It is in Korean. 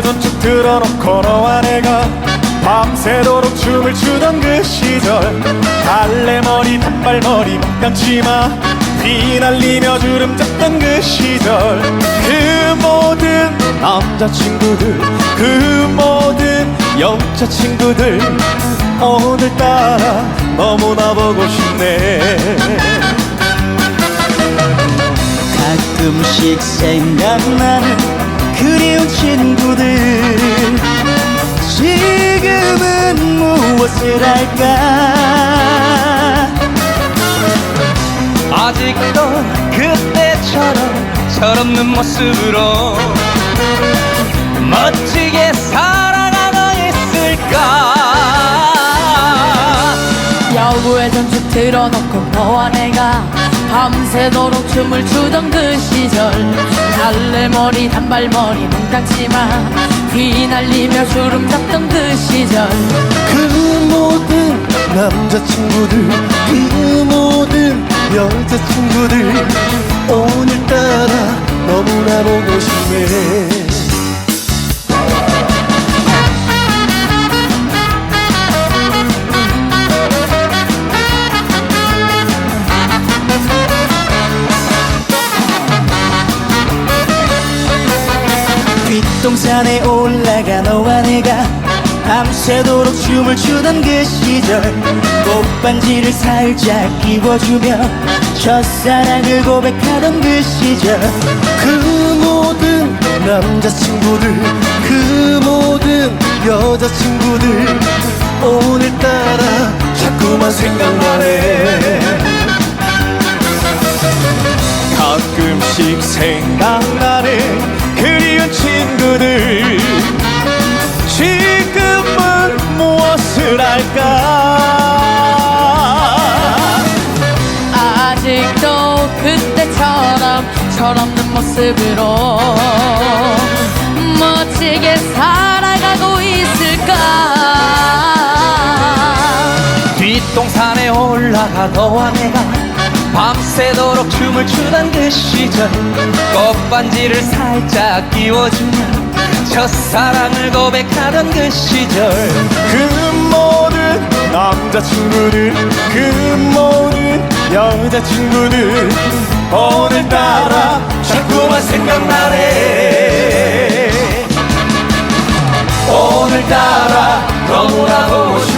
틀어놓고 너와 내가 밤새도록 춤을 추던 그 시절. 갈래머리 단발머리 목감치마 휘날리며 주름 잡던 그 시절. 그 모든 남자친구들 그 모든 여자친구들 오늘따라 너무나 보고 싶네. 가끔씩 생각나는 그리운 친구 들. 지금은 무엇을 할까? 아직도 그때처럼 철없는 모습으로 멋지게 살아가고 있을까? 야구에 전축 틀어놓고 너와 내가 밤새도록 춤을 추던 그 시절. 달래머리 단발머리 몽땅치마. 휘날리며 주름 잡던 그 시절. 그 모든 남자친구들 그 모든 여자친구들 오늘따라 너무나 보고 싶네 산에 올라가 너와 내가 밤새도록 춤을 추던 그 시절 꽃반지를 살짝 끼워주며 첫사랑을 고백하던 그 시절 그 모든 남자친구들 그 모든 여자친구들 오늘따라 자꾸만 생각나네. 가끔씩 생각나 철없는 모습으로 멋지게 살아가고 있을까? 뒷동산에 올라가 너와 내가 밤새도록 춤을 추던 그 시절. 꽃반지를 살짝 끼워주며 첫사랑을 고백하던 그 시절. 그 모든 남자친구들 그 모든 여자친구들 오늘따라 자꾸만 생각나네. 오늘따라 너무나 보고 싶네